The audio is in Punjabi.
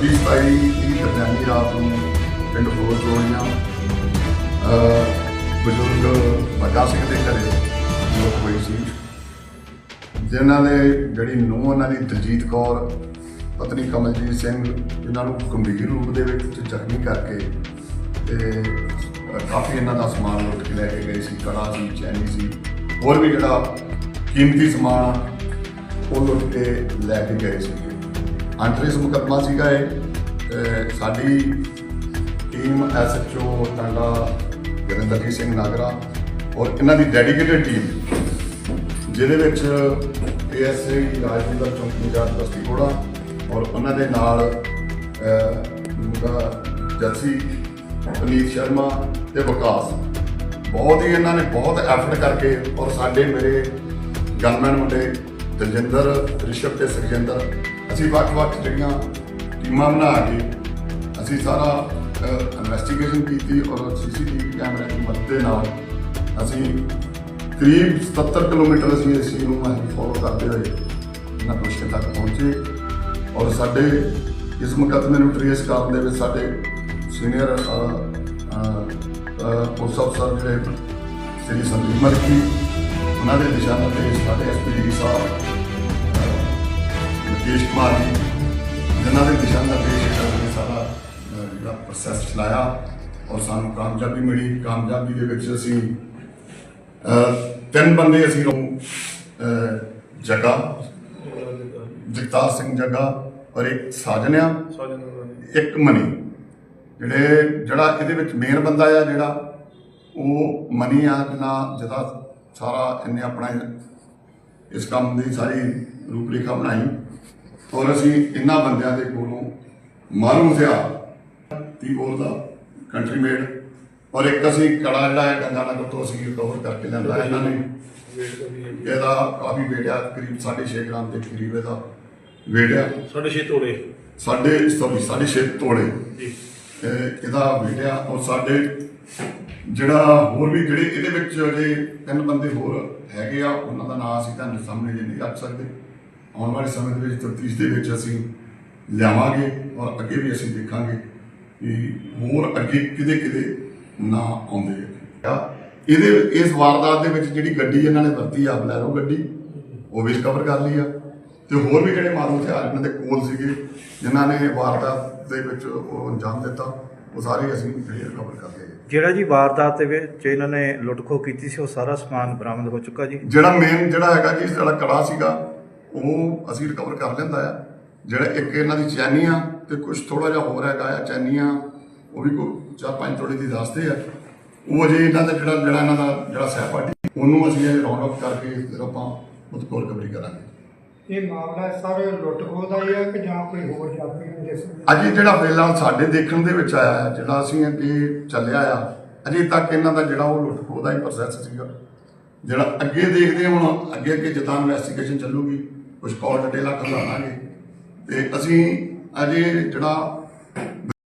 26 27 ਦੀ ਦਰਮਿਆਨੀ ਰਾਤ ਨੂੰ ਪਿੰਡ ਹੋਰ ਗੋਲੀਆਂ। ਬਜ਼ੁਰਗ ਮੱਗਾ ਸਿੰਘ ਦੇ ਘਰੇ ਜੋ ਹੋਈ ਸੀ। ਜਿਨ੍ਹਾਂ ਦੇ ਜਿਹੜੀ ਨੂੰ ਉਹਨਾਂ ਦੀ ਦਲਜੀਤ ਕੌਰ, ਪਤਨੀ ਕਮਲਜੀਤ ਸਿੰਘ ਇਹਨਾਂ ਨੂੰ ਗੰਭੀਰ ਰੂਪ ਦੇ ਵਿੱਚ ਜ਼ਖਮੀ ਕਰਕੇ ਤੇ ਕਾਫੀ ਇਹਨਾਂ ਦਾ ਸਮਾਨ ਲੁੱਟ ਕੇ ਲੈ ਕੇ ਗਏ ਸੀ ਕੜਾ ਸੀ, ਚੈਨੀ ਸੀ, ਹੋਰ ਵੀ ਜਿਹੜਾ ਕੀਮਤੀ ਸਮਾਨ ਉਹ ਲੁੱਟ ਕੇ ਲੈ ਕੇ ਗਏ ਸੀ। ਅੰਟਰੇਸ ਮੁਕੱਦਮਾ ਸੀਗਾ ਇਹ ਸਾਡੀ ਟੀਮ ਐਸਐਚਓ ਟਾਂਡਾ ਗੁਰਿੰਦਰਜੀਤ ਸਿੰਘ ਨਾਗਰਾ ਔਰ ਇਹਨਾਂ ਦੀ ਡੈਡੀਕੇਟਿਡ ਟੀਮ ਜਿਹਦੇ ਵਿੱਚ ਏਐਸਆਈ ਰਾਜਵਿੰਦਰ ਚੌਂਕੀ ਇੰਚਾਰਜ ਬਸਤੀ ਕੋੜਾ ਔਰ ਉਹਨਾਂ ਦੇ ਨਾਲ ਅਹ, ਮੁੰਡਾ ਜੱਸੀ ਪਨੀਤ ਸ਼ਰਮਾ ਤੇ ਵਿਕਾਸ। ਬਹੁਤ ਹੀ ਇਹਨਾਂ ਨੇ ਬਹੁਤ ਐਫਰਟ ਕਰਕੇ ਔਰ ਸਾਡੇ ਮੇਰੇ ਗਨਮੈਨ ਮੁੰਡੇ ਦਲਜਿੰਦਰ ਰਿਸ਼ਵ ਤੇ ਸੁਖਜਿੰਦਰ ਅਸੀਂ ਵੱਖ-ਵੱਖ ਜਿਹੜੀਆਂ ਟੀਮਾਂ ਬਣਾ ਕੇ ਅਸੀਂ ਸਾਰਾ ਇਨਵੈਸਟੀਗੇਸ਼ਨ ਕੀਤੀ ਔਰ ਸੀਸੀਟੀਵੀ ਕੈਮਰੇ ਦੀ ਮਦਦ ਦੇ ਨਾਲ ਅਸੀਂ ਕਰੀਬ 77 ਕਿਲੋਮੀਟਰ ਅਸੀਂ ਇਸ ਚੀਜ਼ ਨੂੰ ਫੋਲੋ ਕਰਦੇ ਹੋਏ ਇਹਨਾਂ ਦੋਸ਼ੀਆਂ ਤੱਕ ਪਹੁੰਚੇ ਔਰ ਸਾਡੇ ਇਸ ਮੁਕੱਦਮੇ ਨੂੰ ਟ੍ਰੇਸ ਕਰਨ ਦੇ ਵਿੱਚ ਸਾਡੇ ਸੀਨੀਅਰ ਪੁਲਿਸ ਅਫਸਰ ਜਿਹੜੇ ਸ੍ਰੀ ਸੰਦੀਪ ਮਲਕੀ ਉਹਨਾਂ ਦੇ ਦਿਸ਼ਾ ਨਿਰਦੇਸ਼ ਸਾਡੇ ਐਸਪੀ ਸਾਹਿਬ ਅਹ, ਕੁਮਾਰ ਜੀ ਜਿਨ੍ਹਾਂ ਦੇ ਦਿਸ਼ਾ ਨਿਰਦੇਸ਼ ਹੇਠ ਸਾਰਾ ਜਿਹੜਾ ਪ੍ਰੋਸੈਸ ਚਲਾਇਆ ਔਰ ਸਾਨੂੰ ਕਾਮਯਾਬੀ ਮਿਲੀ। ਕਾਮਯਾਬੀ ਦੇ ਵਿੱਚ ਅਸੀਂ ਤਿੰਨ ਬੰਦੇ ਅਸੀਂ ਨੂੰ ਜਗਾ ਜਗਤਾਰ ਸਿੰਘ ਜੱਗਾ ਔਰ ਇੱਕ ਸਾਜਨਿਆ ਇੱਕ ਮਨੀ। ਜਿਹੜੇ ਜਿਹੜਾ ਇਹਦੇ ਵਿੱਚ ਮੇਨ ਬੰਦਾ ਆ ਜਿਹੜਾ ਉਹ ਮਨੀ ਆ ਜਿਹਨਾਂ ਜਿਹਦਾ ਸਾਰਾ ਇਹਨੇ ਆਪਣਾ ਇਸ ਕੰਮ ਦੀ ਸਾਰੀ ਰੂਪਰੇਖਾ ਬਣਾਈ। ਔਰ ਅਸੀਂ ਇਹਨਾਂ ਬੰਦਿਆਂ ਦੇ ਕੋਲੋਂ ਮਾਰੂ ਹਥਿਆਰ ਤੀ ਬੋਲ ਦਾ ਕੰਟਰੀ ਮੇਡ ਔਰ ਇੱਕ ਅਸੀਂ ਕੜਾ ਜਿਹੜਾ ਹੈ ਗੰਗਾ ਨਗਰ ਤੋਂ ਅਸੀਂ ਰਿਕਵਰ ਕਰਕੇ ਲਿਆਂਦਾ ਇਹਨਾਂ ਨੇ। ਇਹਦਾ ਕਾਫੀ weight ਆ ਕਰੀਬ 6.5 ਗ੍ਰਾਮ ਦੇ ਕਰੀਬ ਇਹਦਾ weight ਆ ਸਾਡੇ ਛੇ ਤੋੜੇ ਸਾਡੇ ਸੌਰੀ ਛੇ ਤੋੜੇ ਇਹਦਾ weight ਆ ਔਰ ਸਾਡੇ ਜਿਹੜਾ ਹੋਰ ਵੀ ਜਿਹੜੇ ਇਹਦੇ ਵਿੱਚ ਜੇ ਤਿੰਨ ਬੰਦੇ ਹੋਰ ਹੈਗੇ ਆ ਉਹਨਾਂ ਦਾ ਨਾਮ ਅਸੀਂ ਤੁਹਾਨੂੰ ਸਾਹਮਣੇ ਜੇ ਨਹੀਂ ਰੱਖ ਸਕਦੇ। ਆਉਣ ਵਾਲੇ ਸਮੇਂ ਦੇ ਵਿੱਚ ਤਫਤੀਸ਼ ਦੇ ਵਿੱਚ ਅਸੀਂ ਲਿਆਵਾਂਗੇ ਔਰ ਅੱਗੇ ਵੀ ਅਸੀਂ ਦੇਖਾਂਗੇ ਕਿ ਹੋਰ ਅੱਗੇ ਕਿਤੇ ਕਿਤੇ ਨਾ ਆਉਂਦੇ ਆ। ਇਹਦੇ ਇਸ ਵਾਰਦਾਤ ਦੇ ਵਿੱਚ ਜਿਹੜੀ ਗੱਡੀ ਇਹਨਾਂ ਨੇ ਵਰਤੀ ਆ ਬਲੈਰੋ ਗੱਡੀ ਉਹ ਵੀ ਰਿਕਵਰ ਕਰ ਲਈ ਆ। ਤੇ ਹੋਰ ਵੀ ਜਿਹੜੇ ਮਾਰੂ ਹਥਿਆਰ ਇਹਨਾਂ ਦੇ ਕੋਲ ਸੀਗੇ ਜਿਨ੍ਹਾਂ ਨੇ ਵਾਰਦਾਤ ਦੇ ਵਿੱਚ ਉਹ ਅੰਜਾਮ ਦਿੱਤਾ ਉਹ ਸਾਰੇ ਅਸੀਂ ਜਿਹੜੇ ਰਿਕਵਰ ਕਰ ਲਏ ਜਿਹੜਾ ਜੀ ਵਾਰਦਾਤ ਦੇ ਵਿੱਚ ਇਹਨਾਂ ਨੇ ਲੁੱਟਖੋ ਕੀਤੀ ਸੀ ਉਹ ਸਾਰਾ ਸਮਾਨ ਬਰਾਮਦ ਹੋ ਚੁੱਕਾ ਜੀ? ਜਿਹੜਾ ਮੇਨ ਜਿਹੜਾ ਹੈਗਾ ਜੀ ਜਿਹੜਾ ਕੜਾ ਸੀਗਾ ਉਹ ਅਸੀਂ ਰਿਕਵਰ ਕਰ ਲੈਂਦਾ ਆ। ਜਿਹੜਾ ਇੱਕ ਇਹਨਾਂ ਦੀ ਚੈਨੀ ਆ ਤੇ ਕੁਝ ਥੋੜਾ ਜਿਹਾ ਹੋਰ ਹੈਗਾ ਆ ਚੈਨੀਆਂ ਉਹ ਵੀ ਕੋਈ ਚਾਰ ਪੰਜ ਤੋੜੇ ਦੀ ਦੱਸਦੇ ਆ। ਉਹ ਅਜੇ ਇਹਨਾਂ ਦਾ ਜਿਹੜਾ ਜਿਹੜਾ ਇਹਨਾਂ ਦਾ ਜਿਹੜਾ ਸਹਿਪਾਠੀ ਉਹਨੂੰ ਅਸੀਂ ਇਹ ਰਾਉਂਡ ਅਪ ਕਰਕੇ ਫਿਰ ਆਪਾਂ ਉਹਦੇ ਕੋਲ ਕਵਰੀ ਕਰਾਂਗੇ। ਇਹ ਮਾਮਲਾ ਸਾਰੇ ਲੁੱਟ ਖੋਹ ਦਾ ਹੀ ਹੈ ਕਿ ਜਾਂ ਕੋਈ ਹੋਰ ਜਾਤੀ ਜਿਸ ਅੱਜ ਇਹ ਜਿਹੜਾ ਫਿਲਹਾਲ ਸਾਡੇ ਦੇਖਣ ਦੇ ਵਿੱਚ ਆਇਆ ਹੈ ਜਿਹੜਾ ਅਸੀਂ ਅੱਗੇ ਚੱਲਿਆ ਆ ਅਜੇ ਤੱਕ ਇਹਨਾਂ ਦਾ ਜਿਹੜਾ ਉਹ ਲੁੱਟ ਖੋਹ ਦਾ ਹੀ ਪ੍ਰੋਸੈਸ ਸੀਗਾ। ਜਿਹੜਾ ਅੱਗੇ ਦੇਖਦੇ ਹੁਣ ਅੱਗੇ ਅੱਗੇ ਜਿੱਦਾਂ ਇਨਵੈਸਟੀਗੇਸ਼ਨ ਚੱਲੂਗੀ ਕੁਝ ਕਾਲ ਡਿਟੇਲਾਂ ਖੰਗਾਲਾਂਗੇ ਤੇ ਅਸੀਂ ਅਜੇ ਜਿਹੜਾ